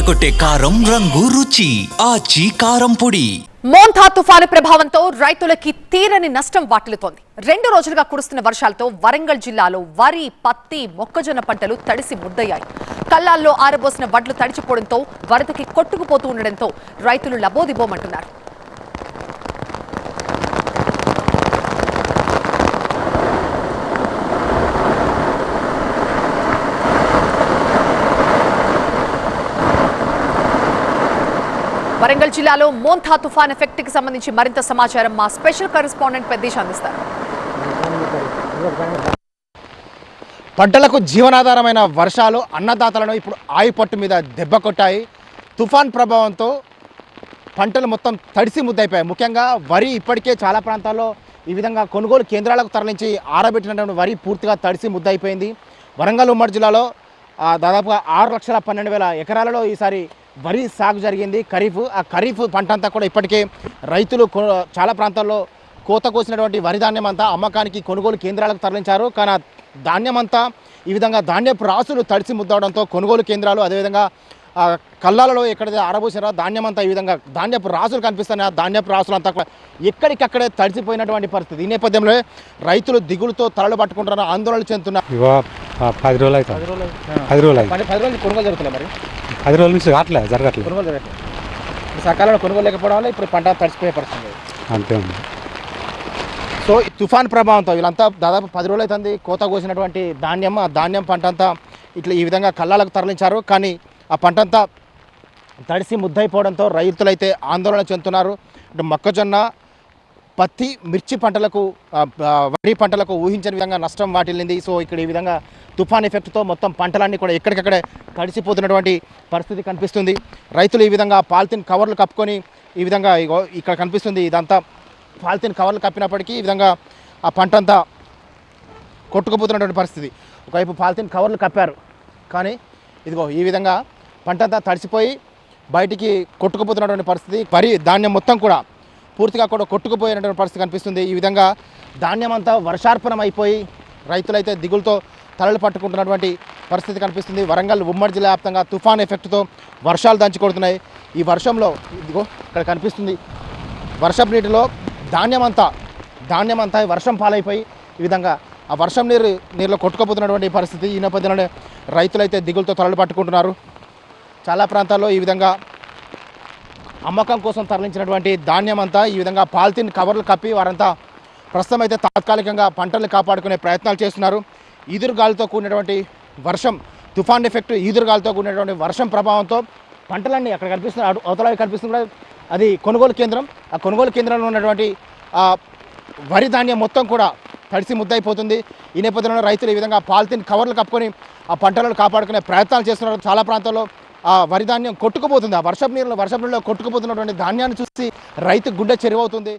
అదరగొట్టే కారం రంగు రుచి ఆచి కారం పొడి. మోంథా తుఫాను ప్రభావంతో రైతులకి తీరని నష్టం వాటిల్లుతోంది. రెండు రోజులుగా కురుస్తున్న వర్షాలతో వరంగల్ జిల్లాలో వరి పత్తి మొక్కజొన్న పంటలు తడిసి ముద్దయ్యాయి. కళ్ళాల్లో ఆరబోసిన వడ్లు తడిచిపోవడంతో వరదకి కొట్టుకుపోతూ ఉండడంతో రైతులు లబోదిబోమంటున్నారు. వరంగల్ జిల్లాలో మోంథా తుఫాన్ ఎఫెక్ట్కి సంబంధించి మరింత సమాచారం మా స్పెషల్ కరెస్పాండెంట్ పెద్దీష్ అందిస్తారు. పంటలకు జీవనాధారమైన వర్షాలు అన్నదాతలను ఇప్పుడు ఆయుపట్టు మీద దెబ్బ కొట్టాయి. తుఫాన్ ప్రభావంతో పంటలు మొత్తం తడిసి ముద్దయిపోయాయి. ముఖ్యంగా వరి ఇప్పటికే చాలా ప్రాంతాల్లో ఈ విధంగా కొనుగోలు కేంద్రాలకు తరలించి ఆరబెట్టినటువంటి వరి పూర్తిగా తడిసి ముద్దయిపోయింది. వరంగల్ ఉమ్మడి జిల్లాలో దాదాపుగా ఆరు లక్షల పన్నెండు వేల ఎకరాలలో ఈసారి వరి సాగు జరిగింది. ఖరీఫ్ ఆ ఖరీఫ్ పంట అంతా కూడా ఇప్పటికే రైతులు చాలా ప్రాంతాల్లో కోత కోసినటువంటి వరి ధాన్యం అంతా అమ్మకానికి కొనుగోలు కేంద్రాలకు తరలించారు. కానీ ఆ ధాన్యం అంతా ఈ విధంగా ధాన్యపు రాసులు తడిసి ముద్దవడంతో కొనుగోలు కేంద్రాలు అదేవిధంగా కళ్ళాలలో ఎక్కడైతే ఆరబోసారో ధాన్యం అంతా ఈ విధంగా ధాన్యపు రాసులు కనిపిస్తున్నాయి. ఆ ధాన్యపు రాసులు అంతా కూడా ఎక్కడికక్కడే తడిసిపోయినటువంటి పరిస్థితి. ఈ నేపథ్యంలో రైతులు దిగులుతో తలలు పట్టుకుంటున్నారు ఆందోళన చెందుతున్నారు. పది రోజులు అవుతుంది. పది రోజులు అయింది పది రోజులు కొనుగోలు జరుగుతున్నాయి మరి? పది రోజుల నుంచి కావట్లేదు జరగట్లేదు. కొనుగోలు జరగట్లేదు. సకాలంలో కొనుగోలు లేకపోవడం వల్ల ఇప్పుడు పంట తడిసిపోయే పరిస్థితి. అంతే ఉంది. సో ఈ తుఫాన్ ప్రభావంతో వీళ్ళంతా దాదాపు పది రోజులు అవుతుంది. కోత కోసినటువంటి ధాన్యం ఆ ధాన్యం పంట అంతా ఇట్లా ఈ విధంగా కళ్ళాలకు తరలించారు. కానీ ఆ పంట అంతా తడిసి ముద్దయిపోవడంతో రైతులైతే ఆందోళన చెందుతున్నారు. మొక్కజొన్న పత్తి మిర్చి పంటలకు వరి పంటలకు ఊహించని విధంగా నష్టం వాటిల్లింది. సో ఇక్కడ ఈ విధంగా తుఫాన్ ఎఫెక్ట్తో మొత్తం పంటలన్నీ కూడా ఎక్కడికక్కడే తడిసిపోతున్నటువంటి పరిస్థితి కనిపిస్తుంది. రైతులు ఈ విధంగా పాలిథిన్ కవర్లు కప్పుకొని ఈ విధంగా ఇక్కడ కనిపిస్తుంది ఇదంతా. పాలిథిన్ కవర్లు కప్పినప్పటికీ ఈ విధంగా ఆ పంట అంతా కొట్టుకుపోతున్నటువంటి పరిస్థితి. ఒకవైపు పాలిథిన్ కవర్లు కప్పారు. కానీ ఇదిగో ఈ విధంగా పంట అంతా తడిసిపోయి బయటికి కొట్టుకుపోతున్నటువంటి పరిస్థితి. పరి ధాన్యం మొత్తం కూడా పూర్తిగా కూడా కొట్టుకుపోయినటువంటి పరిస్థితి కనిపిస్తుంది. ఈ విధంగా ధాన్యం అంతా వర్షార్పణం అయిపోయి రైతులైతే దిగులతో తలలు పట్టుకుంటున్నటువంటి పరిస్థితి కనిపిస్తుంది. వరంగల్ ఉమ్మడి జిల్లా వ్యాప్తంగా తుఫాన్ ఎఫెక్ట్తో వర్షాలు దంచి కొడుతున్నాయి ఈ వర్షంలో ఇదిగో ఇక్కడ కనిపిస్తుంది. వర్షపు నీటిలో ధాన్యం అంతా ధాన్యం అంతా వర్షం పాలైపోయి ఈ విధంగా ఆ వర్షం నీరు నీరులో కొట్టుకుపోతున్నటువంటి పరిస్థితి ఈ నేపథ్యంలోనే రైతులైతే దిగులతో తలలు పట్టుకుంటున్నారు. చాలా ప్రాంతాల్లో ఈ విధంగా అమ్మకం కోసం తరలించినటువంటి ధాన్యం అంతా ఈ విధంగా పాలిథిన్ కవర్లు కప్పి వారంతా ప్రస్తుతం అయితే తాత్కాలికంగా పంటలు కాపాడుకునే ప్రయత్నాలు చేస్తున్నారు. ఈదురుగాలితో కూడినటువంటి వర్షం తుఫాన్ ఎఫెక్ట్ ఈదురుగాలితో కూడినటువంటి వర్షం ప్రభావంతో పంటలన్నీ అక్కడ కనిపిస్తున్న అవతలవి అవతల కనిపిస్తుంది కూడా అది కొనుగోలు కేంద్రం. ఆ కొనుగోలు కేంద్రంలో ఉన్నటువంటి వరి ధాన్యం మొత్తం కూడా తడిసి ముద్దయిపోతుంది. ఈ నేపథ్యంలో రైతులు ఈ విధంగా పాలిథిన్ కవర్లు కప్పుకొని ఆ పంటలను కాపాడుకునే ప్రయత్నాలు చేస్తున్నారు. చాలా ప్రాంతాల్లో ఆ వరి ధాన్యం కొట్టుకుపోతుంది. ఆ వర్షపు నీళ్ళు వర్షపు నీళ్ళలో కొట్టుకుపోతున్నటువంటి ధాన్యాన్ని చూసి రైతు గుడ్డ చెరువవుతుంది.